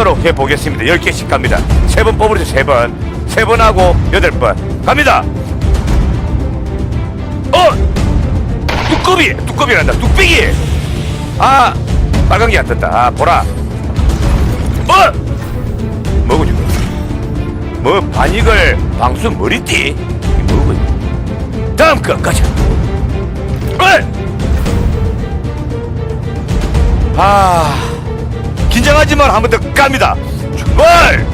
뽑도록 해보겠습니다. 10개씩 갑니다. 세 번 뽑으죠, 세 번. 세 번 하고 여덟 번. 갑니다! 어! 뚜꺼비! 뚜꺼비란다, 뚝배기! 아! 빨간 게안 떴다. 아, 보라. 어! 뭐고, 지금? 뭐, 반익을 방수 머리띠? 뭐고? 다음 거, 가자. 어! 아, 긴장하지만 한 번더 깝니다. 출발!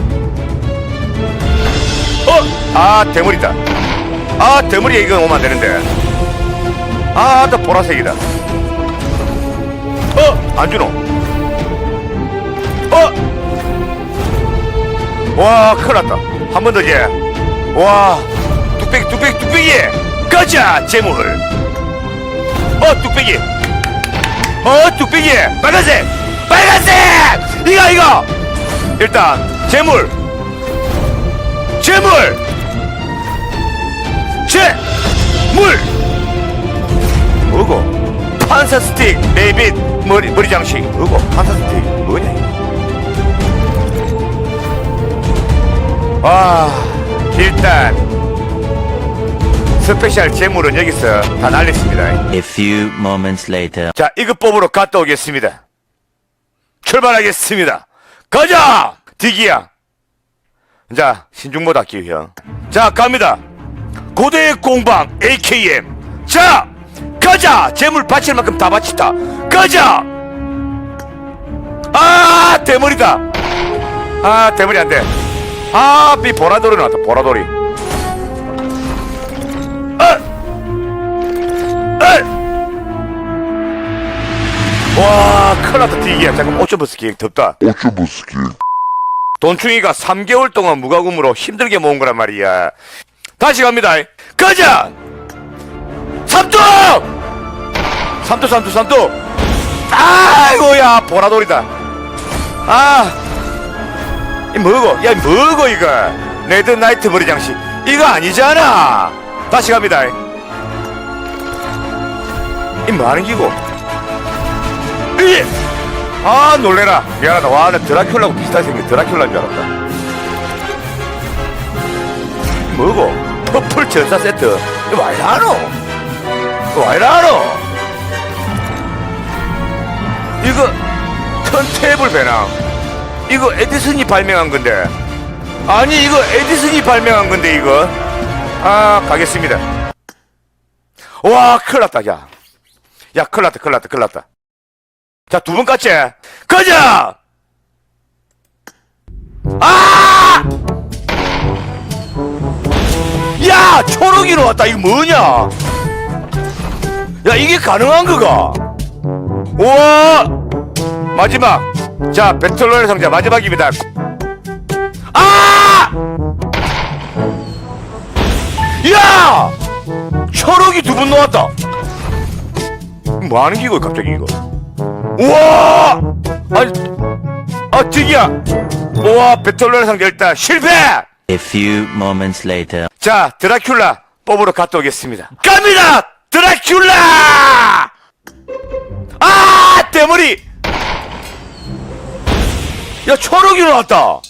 어? 아, 대머리다. 아, 대머리에 이거 오면 안 되는데. 아, 또 보라색이다. 어? 안 주노? 어? 와, 큰일 났다. 한 번더 제. 와, 뚝배기, 뚝배기, 뚝배기! 가자, 재물! 어, 뚝배기! 어 뚝배기 빨간색 빨간색! 이거 이거! 일단 재물! 재물! 재물! 뭐고 판사 스틱 네빗 머리 머리 장식. 뭐고 판사 스틱 뭐냐 이거? 와 일단 스페셜 재물은 여기서 다 날렸습니다. A few moments later. 자, 이거 뽑으러 갔다 오겠습니다. 출발하겠습니다. 가자! 디기야. 자, 신중보다 기형. 자, 갑니다. 고대의 공방, AKM. 자, 가자! 재물 바칠 만큼 다 바치다. 가자! 아, 대머리다. 아, 대머리 안 돼. 아, 비 보라돌이 나왔다, 보라돌이. 와, 큰일 났다, 디기야. 잠깐, 옷좀 벗을게. 덥다. 오초부스키 돈충이가 3개월 동안 무과금으로 힘들게 모은 거란 말이야. 다시 갑니다. 가자! 삼두! 삼두, 삼두, 삼두! 아이고야, 보라돌이다. 아, 이 뭐고? 야, 이 뭐고, 이거? 레드 나이트 머리 장식. 이거 아니잖아! 다시 갑니다. 이 뭐하는 기고? 이! 아 놀래라. 미안하다. 와 나 드라큘라하고 비슷하게 생긴 드라큘라인 줄 알았다. 뭐고? 퍼플 전사 세트. 이거 와 이라노? 이거 와 이라노? 이거 턴테이블 배낭. 이거 에디슨이 발명한 건데. 아니 이거 에디슨이 발명한 건데 이거. 아 가겠습니다. 와 큰일 났다 야 야 큰일 났다 큰일 났다 큰일 났다 자, 두 번까지. 가자! 아! 야! 초록이로 왔다. 이거 뭐냐? 야, 이게 가능한 거가? 우와! 마지막. 자, 배틀로얄 상자 마지막입니다. 아! 야! 초록이 두번 나왔다. 뭐 하는 기고 갑자기 이거? 우와! 아니, 아, 득이야! 우와, 배틀로얄 상자 일단 실패! A few moments later. 자, 드라큘라 뽑으러 갔다 오겠습니다. 갑니다! 드라큘라! 아! 대머리! 야, 초록이 나왔다!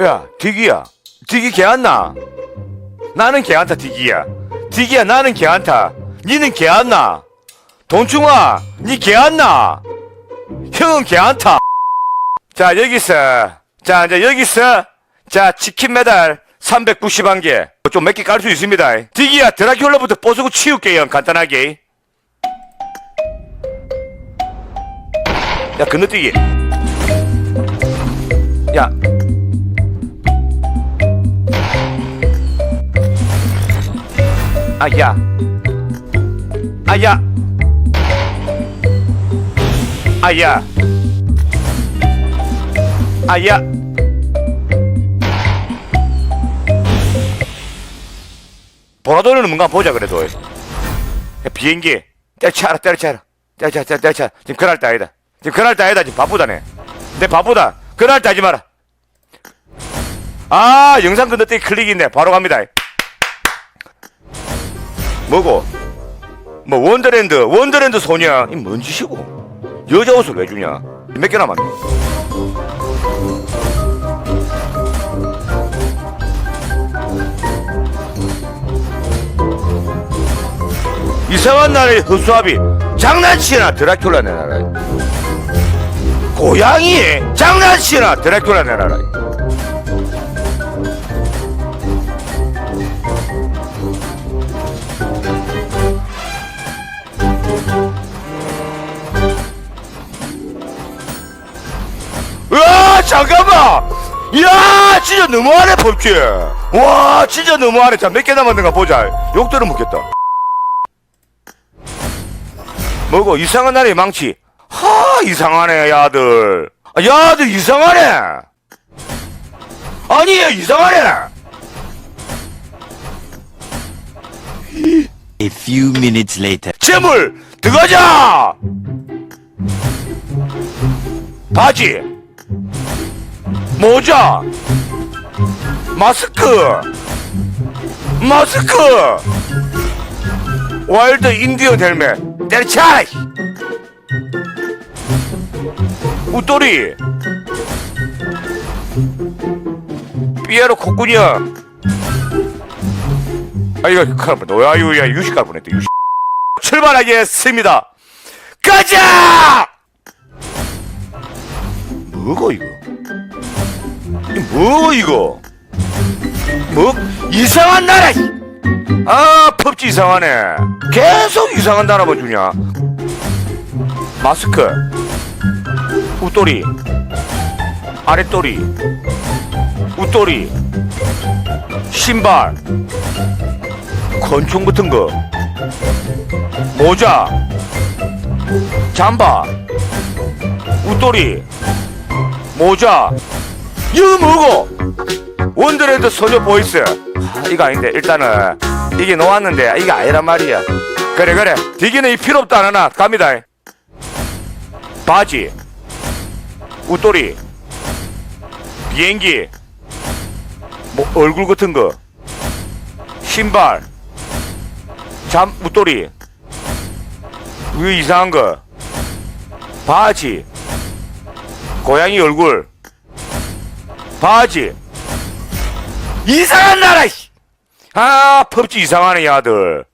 야, 득이야. 득이 개안나? 나는 개안타, 득이야. 득이야, 나는 개안타. 니는 개안나? 돈충아, 니 개안나? 형은 개안타. 자, 여기서. 자, 이제 여기서. 자, 치킨 메달 391개. 좀 몇 개 깔 수 있습니다. 디기야, 드라큘라부터 뽀수고 치울게요, 간단하게. 야, 건너뛰기. 야. 아, 야. 아, 야. 아, 야. 아야. 보라돌이는 뭔가 보자 그래도. 야, 비행기. 때려쳐라 때려쳐라. 때려쳐 때려쳐 지금 그럴 때 아니다. 지금 그럴 때 아니다. 지금 바쁘다네. 내 바쁘다. 그럴 때 하지 마라. 아 영상 건너뛰기 클릭인데 바로 갑니다 뭐고? 뭐 원더랜드 원더랜드 소녀 이 뭔 짓이고? 여자 옷을 왜 주냐? 몇 개 남았네. 이상한 나라의 허수아비 장난치나 드라큘라 내놔라. 고양이 장난치나 드라큘라 내놔라 잠깐만! 이야 진짜 너무하네 법규 와 진짜 너무하네. 자 몇 개 남았는가 보자. 욕 들어먹겠다. 뭐고 이상한 날의 망치. 하 이상하네 야들. 아, 야들 이상하네. 아니 얘 이상하네. A few minutes later. 재물 들어가자! 바지 모자 마스크 마스크. 와일드 인디언 헬멧 때려차 웃돌이. 삐에로 콧구녕 아 이거 큰일 날 노야유야 유식 갈 뻔했다 유식. 출발하겠습니다. 가자! 뭐고 이거? 이 뭐 이거? 뭐 이상한 나라 이. 아 펍지 이상하네. 계속 이상한 나라만 주냐? 마스크 웃돌이 아랫돌이 웃돌이 신발 권총 같은 거 모자 잠바 웃돌이 모자 이거 뭐고. 원더랜드 소녀 보이스. 아, 이거 아닌데 일단은. 이게 놓았는데 이게 아니란 말이야. 그래 그래. 디기는 이 필요 없다 안 하나. 갑니다. 바지. 웃돌이. 비행기. 뭐 얼굴 같은 거. 신발. 잠 웃돌이. 왜 이상한 거. 바지. 고양이 얼굴 바지. 이상한 나라 씨. 아 펍지 이상하네 야들.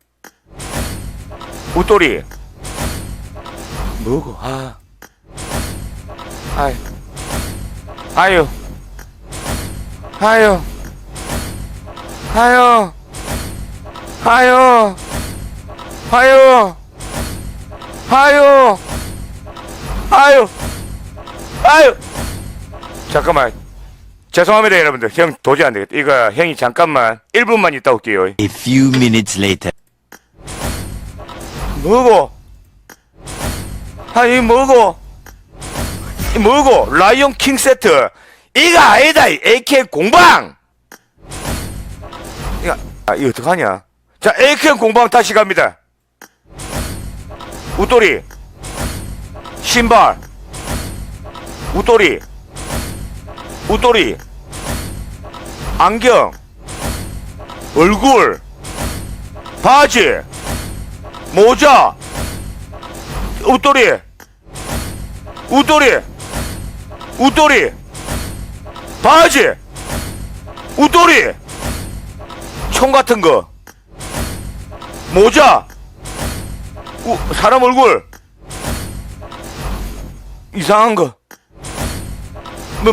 웃돌이. 뭐고? 아. 아유 아유. 아유. 아유. 아유. 아유. 아유. 아유. 아유. 잠깐만 죄송합니다 여러분들. 형 도저히 안 되겠다. 이거 형이 잠깐만 1분만 있다 올게요. A few minutes later. 뭐고? 아이 뭐고? 이 뭐고? 라이온 킹 세트. 이거 아니다 이 AK 공방! 이거 아 이거 어떡하냐? 자 AK 공방 다시 갑니다. 웃돌이. 신발. 웃돌이 웃돌이 안경 얼굴 바지 모자 웃돌이 웃돌이 웃돌이 바지 웃돌이 총 같은 거 모자 우, 사람 얼굴 이상한 거뭐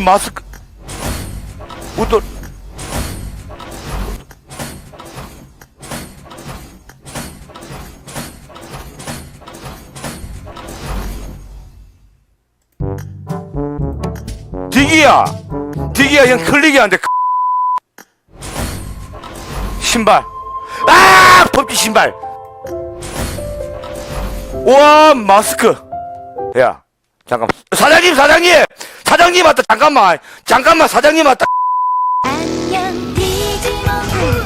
마스크 웃돌 디기야. 디기야 형 클릭이 안돼. 신발. 아 법지 신발. 와 마스크. 야 잠깐 사장님 사장님! 사장님 왔다. 잠깐만. 잠깐만 사장님 왔다 ที่จะ